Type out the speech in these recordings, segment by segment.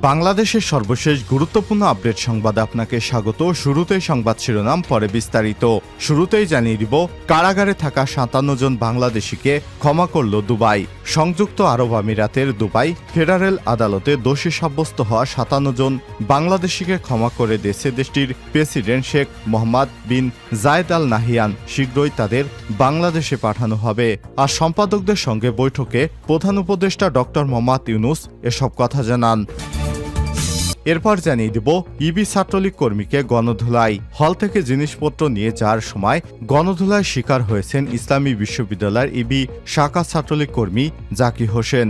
বাংলাদেশের সর্বশেষ গুরুত্বপূর্ণ আপডেট সংবাদে আপনাকে স্বাগত। শুরুতেই সংবাদ শিরোনাম, পরে বিস্তারিত। শুরুতেই জানিয়ে দিব, কারাগারে থাকা সাতান্ন জন বাংলাদেশিকে ক্ষমা করল দুবাই। সংযুক্ত আরব আমিরাতের দুবাই ফেডারেল আদালতে দোষী সাব্যস্ত হওয়া সাতান্ন জন বাংলাদেশিকে ক্ষমা করে দিয়েছে দেশটির president Sheikh Mohammed bin Zayed Al Nahyan. শীঘ্রই তাদের বাংলাদেশে পাঠানো হবে। আর সম্পাদকদের সঙ্গে বৈঠকে প্রধান উপদেষ্টা ডক্টর মোহাম্মদ ইউনুস এসব কথা জানান। এরপর জানিয়ে দিব, ইবি ছাত্রলীগ কর্মীকে গণধুলাই। হল থেকে জিনিসপত্র নিয়ে যাওয়ার সময় গণধুলায় শিকার হয়েছেন ইসলামী বিশ্ববিদ্যালয়ের ইবি শাখা ছাত্রলীগ কর্মী জাকি হোসেন।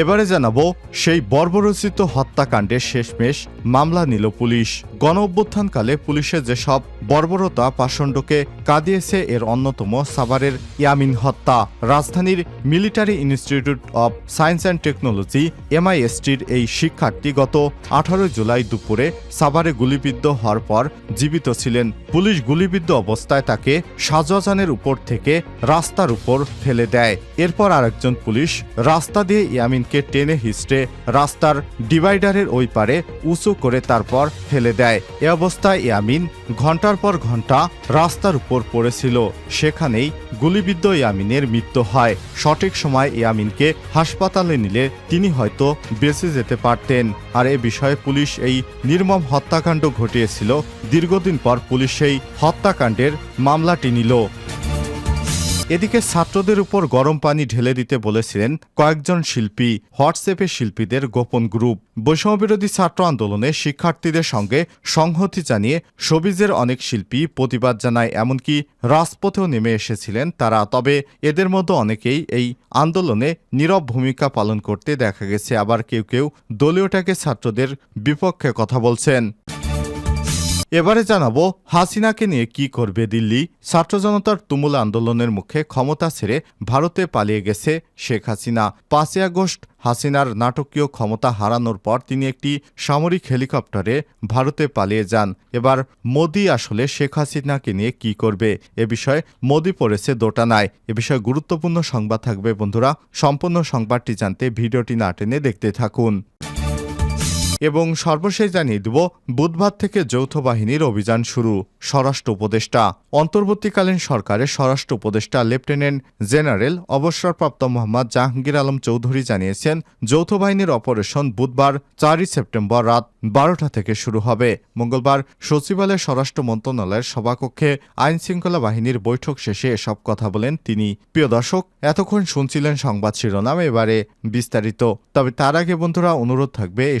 এবারে জানাব, সেই বর্বরচিত হত্যাকাণ্ডের শেষমেশ মামলা নিল পুলিশ। গণ অভ্যুত্থানকালে পুলিশের যেসব বর্বরতা পাষণ্ডকে কাঁদিয়েছে, এর অন্যতম সাভারের ইয়ামিন হত্যা। রাজধানীর Military Institute of Science and Technology, এমআইএসটির এই শিক্ষার্থী গত আঠারো জুলাই দুপুরে সাভারে গুলিবিদ্ধ হওয়ার পর জীবিত ছিলেন। পুলিশ গুলিবিদ্ধ অবস্থায় তাকে শাহজাহানের উপর থেকে রাস্তার উপর ফেলে দেয়। এরপর আরেকজন পুলিশ রাস্তা দিয়ে ইয়ামিনকে টেনে হিস্টে রাস্তার ডিভাইডারের ওই পারে উঁচু করে তারপর ফেলে দেয়। এ অবস্থায় ইয়ামিন ঘণ্টার পর ঘণ্টা রাস্তার উপর পড়েছিল। সেখানেই গুলিবিদ্ধ ইয়ামিনের মৃত্যু হয়। সঠিক সময় ইয়ামিনকে হাসপাতালে নিলে তিনি হয়তো বেঁচে যেতে পারতেন। আর এ বিষয়ে পুলিশ এই নির্মম হত্যাকাণ্ড ঘটিয়েছিল। দীর্ঘদিন পর পুলিশ সেই হত্যাকাণ্ডের মামলাটি নিল। এদিকে ছাত্রদের উপর গরম পানি ঢেলে দিতে বলেছিলেন কয়েকজন শিল্পী, হোয়াটসঅ্যাপে শিল্পীদের গোপন গ্রুপ। বৈষম্যবিরোধী ছাত্র আন্দোলনে শিক্ষার্থীদের সঙ্গে সংহতি জানিয়ে সবিজের অনেক শিল্পী প্রতিবাদ জানায়, এমনকি রাজপথেও নেমে এসেছিলেন তারা। তবে এদের মধ্যে অনেকেই এই আন্দোলনে নীরব ভূমিকা পালন করতে দেখা গেছে। আবার কেউ কেউ দলীয়টাকে ছাত্রদের বিপক্ষে কথা বলছেন। এবারে জানাব হাসিনাকে নিয়ে কি করবে দিল্লি। ছাত্র জনতার তুমুল আন্দোলনের মুখে ক্ষমতা ছেড়ে ভারতে পালিয়ে গেছে শেখ হাসিনা। পাঁচই আগস্ট হাসিনার নাটকীয় ক্ষমতা হারানোর পর তিনি একটি সামরিক হেলিকপ্টারে ভারতে পালিয়ে যান। এবার মোদি আসলে শেখ হাসিনাকে নিয়ে কি করবে? এ বিষয়ে মোদি পড়েছে দোটানায়। এ বিষয়ে গুরুত্বপূর্ণ সংবাদ থাকবে বন্ধুরা। সম্পূর্ণ সংবাদটি জানতে ভিডিওটি না টেনে দেখতে থাকুন। এবং সর্বশেষ জানিয়ে দেব, বুধবার থেকে যৌথ বাহিনীর অভিযান শুরু। স্বরাষ্ট্র উপদেষ্টা, অন্তর্বর্তীকালীন সরকারের স্বরাষ্ট্র উপদেষ্টা, লেফটেন্যান্ট জেনারেল অবসরপ্রাপ্ত মোহাম্মদ জাহাঙ্গীর আলম চৌধুরী জানিয়েছেন, যৌথ বাহিনীর অপারেশন বুধবার চারই সেপ্টেম্বর রাত বারোটা থেকে শুরু হবে। মঙ্গলবার সচিবালয়ের স্বরাষ্ট্র মন্ত্রণালয়ের সভাকক্ষে আইন শৃঙ্খলা বাহিনীর বৈঠক শেষে এসব কথা বলেন তিনি। প্রিয় দর্শক, এতক্ষণ শুনছিলেন সংবাদ শিরোনাম, এবারে বিস্তারিত। তবে তার আগে বন্ধুরা, অনুরোধ থাকবে, এই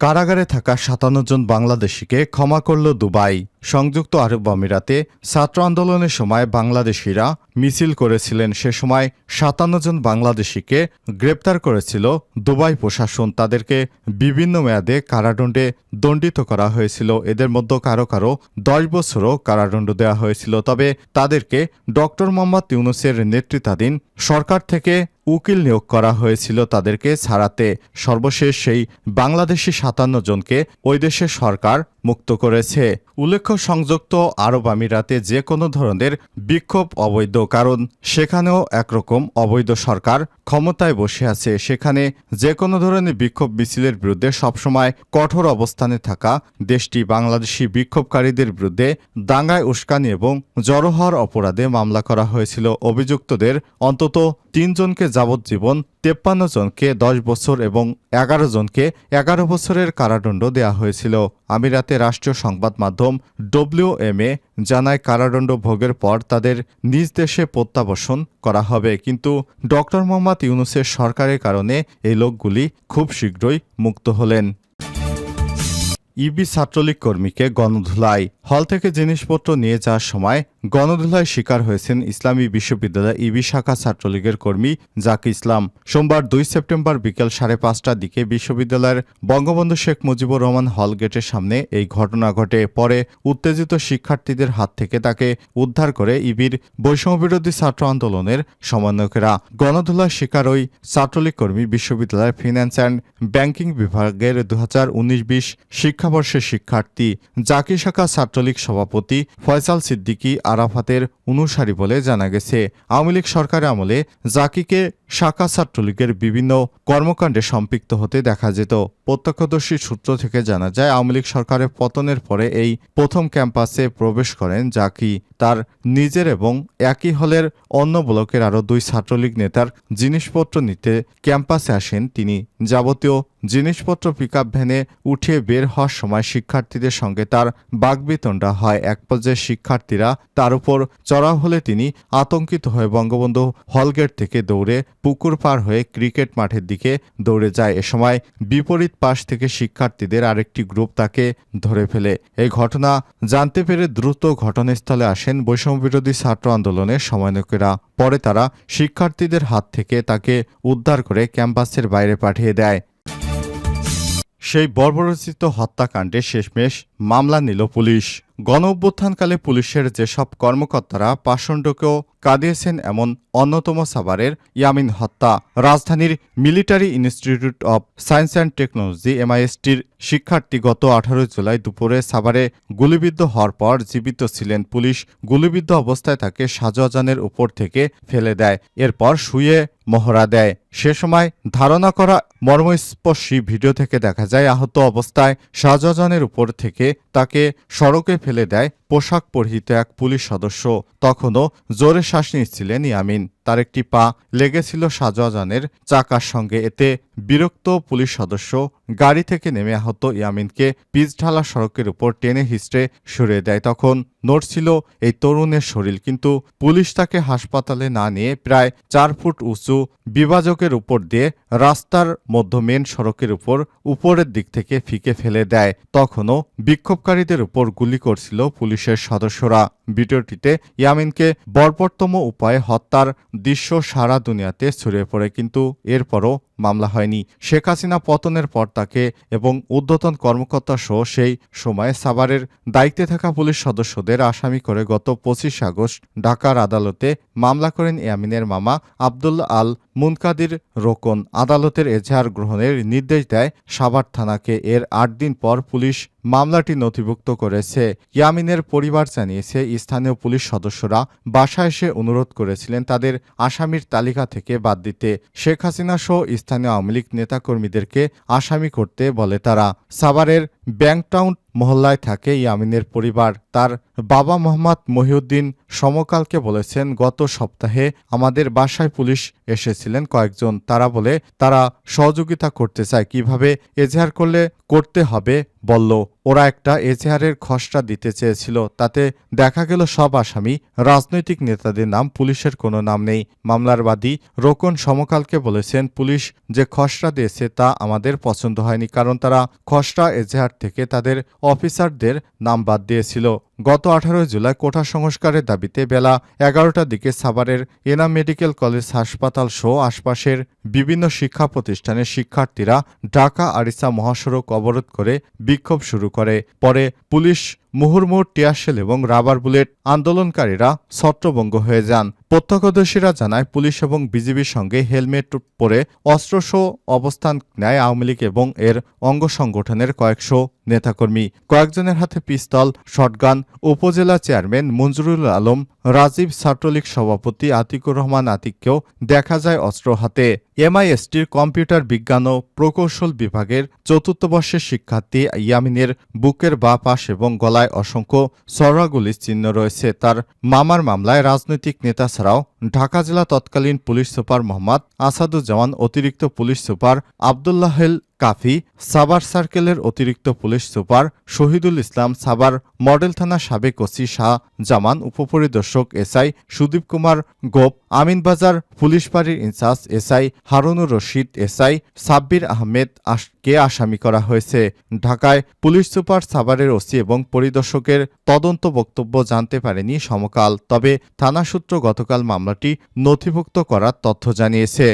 কারাগারে থাকা সাতান্ন জন বাংলাদেশিকে ক্ষমা করল দুবাই। সংযুক্ত আরব আমিরাতে ছাত্র আন্দোলনের সময় বাংলাদেশিরা মিছিল করেছিলেন। সে সময় সাতান্ন জন বাংলাদেশিকে গ্রেপ্তার করেছিল দুবাই প্রশাসন। তাদেরকে বিভিন্ন মেয়াদে কারাদণ্ডে দণ্ডিত করা হয়েছিল। এদের মধ্যে কারও কারও দশ বছরও কারাদণ্ড দেওয়া হয়েছিল। তবে তাদেরকে ডক্টর মোহাম্মদ ইউনুসের নেতৃত্বাধীন সরকার থেকে উকিল নিয়োগ করা হয়েছিল তাদেরকে ছাড়াতে। সর্বশেষ সেই বাংলাদেশি সাতান্ন জনকে ওই দেশের সরকার মুক্ত করেছে। উল্লেখ্য, সংযুক্ত আরব আমিরাতে যে কোনো ধরনের বিক্ষোভ অবৈধ, কারণ সেখানেও একরকম অবৈধ সরকার ক্ষমতায় বসে আছে। সেখানে যে কোনো ধরনের বিক্ষোভ মিছিলের বিরুদ্ধে সবসময় কঠোর অবস্থানে থাকা দেশটি বাংলাদেশি বিক্ষোভকারীদের বিরুদ্ধে দাঙ্গায় উস্কানি এবং জড়ো হওয়ার অপরাধে মামলা করা হয়েছিল। অভিযুক্তদের অন্তত তিনজনকে যাবজ্জীবন তেপ্পান্ন জনকে দশ বছর এবং এগারো জনকে এগারো বছরের কারাদণ্ড দেওয়া হয়েছিল। আমিরাতে রাষ্ট্রীয় সংবাদ মাধ্যম ডব্লিউএমএ জানায়, কারাদণ্ড ভোগের পর তাদের নিজ দেশে প্রত্যাবর্ষণ করা হবে। কিন্তু ডক্টর মোহাম্মদ ইউনুসের সরকারের কারণে এই লোকগুলি খুব শীঘ্রই মুক্ত হলেন। ইবি ছাত্রলীগ কর্মীকে গণধুলাই। হল থেকে জিনিসপত্র নিয়ে যাওয়ার সময় গণধুলায় শিকার হয়েছেন ইসলামী বিশ্ববিদ্যালয় ইবি শাখা ছাত্রলীগের কর্মী জাকি ইসলাম। সোমবার দুই সেপ্টেম্বর বিকেল সাড়ে পাঁচটার দিকে বিশ্ববিদ্যালয়ের বঙ্গবন্ধু শেখ মুজিবুর রহমান হল গেটের সামনে এই ঘটনা ঘটে। পরে উত্তেজিত শিক্ষার্থীদের হাত থেকে তাকে উদ্ধার করে ইবির বৈষম্যবিরোধী ছাত্র আন্দোলনের সমন্বয়কেরা। গণধুলার শিকার ওই ছাত্রলীগ কর্মী বিশ্ববিদ্যালয়ের ফিন্যান্স অ্যান্ড ব্যাংকিং বিভাগের দু হাজার উনিশ বিশ শিক্ষাবর্ষের শিক্ষার্থী। জাকি শাখা ছাত্রলীগ সভাপতি ফয়সাল সিদ্দিকী আরাফাতের অনুসারী বলে জানা গেছে। আওয়ামী লীগ সরকারের আমলে জাকিকে শাখা ছাত্রলীগের বিভিন্ন কর্মকাণ্ডে সম্পৃক্ত হতে দেখা যেত। প্রত্যক্ষদর্শী সূত্র থেকে জানা যায়, আওয়ামী লীগ সরকারের পতনের পরে এই প্রথম ক্যাম্পাসে প্রবেশ করেন যা কি তার নিজের এবং একই হলের অন্য ব্লকের আরও দুই ছাত্রলীগ নেতার জিনিসপত্র নিতে ক্যাম্পাসে আসেন। তিনি যাবতীয় জিনিসপত্র পিকআপ ভ্যানে উঠিয়ে বের হওয়ার সময় শিক্ষার্থীদের সঙ্গে তার বাগবিতণ্ডা হয়। এক পর্যায়ে শিক্ষার্থীরা তার উপর চড়াও হলে তিনি আতঙ্কিত হয়ে বঙ্গবন্ধু হলগেট থেকে দৌড়ে পুকুর পার হয়ে ক্রিকেট মাঠের দিকে দৌড়ে যায়। এ সময় বিপরীত পাশ থেকে শিক্ষার্থীদের আরেকটি গ্রুপ তাকে ধরে ফেলে। এই ঘটনা জানতে পেরে দ্রুত ঘটনাস্থলে আসেন বৈষম্যবিরোধী ছাত্র আন্দোলনের সমন্বয়কেরা। পরে তারা শিক্ষার্থীদের হাত থেকে তাকে উদ্ধার করে ক্যাম্পাসের বাইরে পাঠিয়ে দেয়। সেই বর্বরচিত হত্যাকাণ্ডে শেষমেশ মামলা নিল পুলিশ। গণ অভ্যুত্থানকালে পুলিশের যেসব কর্মকর্তারা পাষণ্ডকেও কাঁদিয়েছেন এমন অন্যতম সাভারের ইয়ামিন হত্যা। রাজধানীর Military Institute of Science and Technology, এমআইএসটির শিক্ষার্থী গত আঠারোই জুলাই দুপুরে সাভারে গুলিবিদ্ধ হওয়ার পর জীবিত ছিলেন পুলিশ। গুলিবিদ্ধ অবস্থায় তাকে শাহজাহানের উপর থেকে ফেলে দেয়, এরপর শুয়ে মহড়া দেয়। সে সময় ধারণা করা মর্মস্পর্শী ভিডিও থেকে দেখা যায়, আহত অবস্থায় শাহজাহানের উপর থেকে তাকে সড়কে ফেলে দেয় পোশাক পরিহিত এক পুলিশ সদস্য। তখনও জোরে শ্বাস নিচ্ছিলেন ইয়ামিন। তার একটি পা লেগেছিল শাহজাহানের চাকার সঙ্গে। এতে বিরক্ত পুলিশ সদস্য গাড়ি থেকে নেমে আহত ইয়ামিনকে পিচঢালা সড়কের উপর টেনে হিস্ট্রে সরিয়ে দেয়। তখন নড়ছিল এই তরুণের শরীর, কিন্তু পুলিশ তাকে হাসপাতালে না নিয়ে প্রায় চার ফুট উঁচু বিভাজকের উপর দিয়ে রাস্তার মধ্য মেন সড়কের উপর উপরের দিক থেকে ফিকে ফেলে দেয়। তখনও বিক্ষোভকারীদের উপর গুলি করছিল পুলিশের সদস্যরা ভিডিওটিতে ইয়ামিনকে বর্বরতম উপায়ে হত্যার দৃশ্য সারা দুনিয়াতে ছড়িয়ে পড়ে, কিন্তু এরপরও মামলা হয়নি। শেখ হাসিনা পতনের পর তাকে এবং ঊর্ধ্বতন কর্মকর্তা সহ সেই সময়ে সাভারের দায়িত্বে থাকা পুলিশ সদস্যদের আসামি করে গত পঁচিশ আগস্ট ঢাকার আদালতে মামলা করেন ইয়ামিনের মামা আব্দুল আল মুনকাদির রোকন। আদালতের এজাহার গ্রহণের নির্দেশ দেয় সাভার থানাকে। এর আট দিন পর পুলিশ মামলাটি নথিভুক্ত করেছে। ইয়ামিনের পরিবার জানিয়েছে স্থানীয় পুলিশ সদস্যরা বাসায় এসে অনুরোধ করেছিলেন তাদের আসামির তালিকা থেকে বাদ দিতে। শেখ হাসিনা সহ স্থানীয় আওয়ামী লীগ নেতাকর্মীদেরকে আসামি করতে বলে তারা। সাভারের ব্যাংকটাউন মহল্লায় থাকে ইয়ামিনের পরিবার। তার বাবা মোহাম্মদ মহিউদ্দিন সমকালকে বলেছেন, গত সপ্তাহে আমাদের বাসায় পুলিশ এসেছিলেন কয়েকজন। তারা বলে, তারা সহযোগিতা করতে চায়। কীভাবে এজাহার করলে করতে হবে? বলল, ওরা একটা এজাহারের খসড়া দিতে চেয়েছিল। তাতে দেখা গেল সব আসামি রাজনৈতিক নেতাদের নাম, পুলিশের কোনো নাম নেই। মামলার বাদী রোকন সমকালকে বলেছেন, পুলিশ যে খসড়া দিয়েছে তা আমাদের পছন্দ হয়নি, কারণ তারা খসড়া, এজাহার থেকে তাদের অফিসারদের নাম বাদ দিয়েছিল। গত আঠারোই জুলাই কোঠা সংস্কারের দাবিতে বেলা এগারোটার দিকে সাভারের এনাম মেডিকেল কলেজ হাসপাতাল সহ আশপাশের বিভিন্ন শিক্ষা প্রতিষ্ঠানের শিক্ষার্থীরা ঢাকা আরিসা মহাসড়ক অবরোধ করে বিক্ষোভ শুরু করে। পরে পুলিশ মুহুর্মুহুর টিয়ারশেল এবং রাবার বুলেট আন্দোলনকারীরা ছত্রভঙ্গ হয়ে যান। প্রত্যক্ষদর্শীরা জানায়, পুলিশ এবং বিজিবির সঙ্গে হেলমেট পরে অস্ত্রসহ অবস্থান নেয় আওয়ামী লীগ এবং এর অঙ্গ সংগঠনের কয়েকশো নেতাকর্মী। কয়েকজনের হাতে pistol, shotgun upazila chairman Monjurul Alam Rajib Chhatra League সভাপতি আতিকুর রহমান আতিককেও দেখা যায় অস্ত্র হাতে। এমআইএসটির কম্পিউটার বিজ্ঞান ও প্রকৌশল বিভাগের চতুর্থ বর্ষের শিক্ষার্থী ইয়ামিনের বুকের বা পাশ এবং গলায় অসংখ্য সরাগুলির চিহ্ন রয়েছে। তার মামার মামলায় রাজনৈতিক নেতা ছাড়াও ঢাকা জেলা তৎকালীন পুলিশ সুপার মোহাম্মদ আসাদুজ্জামান, অতিরিক্ত পুলিশ সুপার আবদুল্লাহেল কাফি সাবার সার্কেলের অতিরিক্ত পুলিশ সুপার শহীদুল ইসলাম সাবার মডেল থানা সাবেক ওসি শাহ জামান উপপরিদর্শক এসআই সুদীপ কুমার গোপ, আমিনবাজার পুলিশ বাড়ির in charge SI Harunur Rashid SI Sabbir Ahmed কে আসামি করা হয়েছে। ঢাকায় পুলিশ সুপার সাভারের ওসি এবং পরিদর্শকের তদন্ত বক্তব্য জানতে পারেনি সমকাল। তবে থানা সূত্র গতকাল মামলাটি নথিভুক্ত করার তথ্য জানিয়েছে।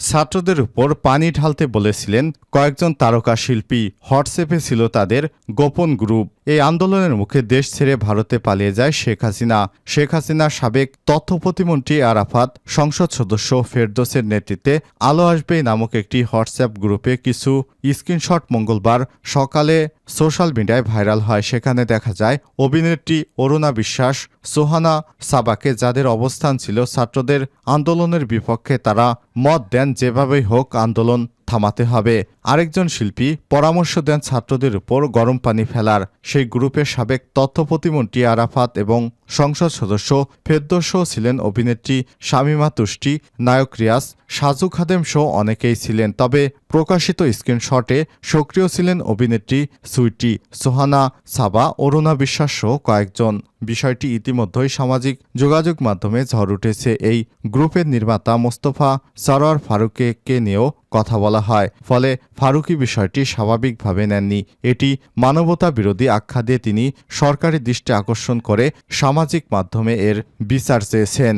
ছাত্রদের উপর পানি ঢালতে বলেছিলেন কয়েকজন তারকা শিল্পী। হোয়াটসঅ্যাপে ছিল তাদের গোপন গ্রুপ। এই আন্দোলনের মুখে দেশ ছেড়ে ভারতে পালিয়ে যায় শেখ হাসিনা। শেখ হাসিনার সাবেক তথ্য প্রতিমন্ত্রী আরাফাত, সংসদ সদস্য ফেরদোসের নেতৃত্বে আলো আসবে নামক একটি হোয়াটসঅ্যাপ গ্রুপে কিছু স্ক্রিনশট মঙ্গলবার সকালে সোশ্যাল মিডিয়ায় ভাইরাল হয়। সেখানে দেখা যায়, অভিনেত্রী অরুণা বিশ্বাস, সোহানা সাবাকে যাদের অবস্থান ছিল ছাত্রদের আন্দোলনের বিপক্ষে তারা মত দেন যেভাবেই হোক আন্দোলন থামাতে হবে। আরেকজন শিল্পী পরামর্শ দেন ছাত্রদের উপর গরম পানি ফেলার। সেই গ্রুপের সাবেক তথ্য প্রতিমন্ত্রী আরাফাত এবং সংসদ সদস্য ফেদ্দোস ছিলেন অভিনেত্রী শামিমা তুষ্টি, নায়ক রিয়াজ, সাজু খাদেম সহ অনেকেই ছিলেন। তবে প্রকাশিত স্ক্রিনশটে সক্রিয় ছিলেন অভিনেত্রী সুইটি, সোহানা সাবা, অরুণা বিশ্বাস সহ কয়েকজন। বিষয়টি ইতিমধ্যেই সামাজিক যোগাযোগ মাধ্যমে ঝড় উঠেছে। এই গ্রুপের নির্মাতা মোস্তফা সরোয়ার ফারুকে নিয়েও কথা বলা হয়। ফলে ফারুকি বিষয়টি স্বাভাবিকভাবে নেননি। এটি মানবতা বিরোধী আখ্যা দিয়ে তিনি সরকারি দৃষ্টি আকর্ষণ করে সামাজিক মাধ্যমে এর বিচার চেয়েছেন।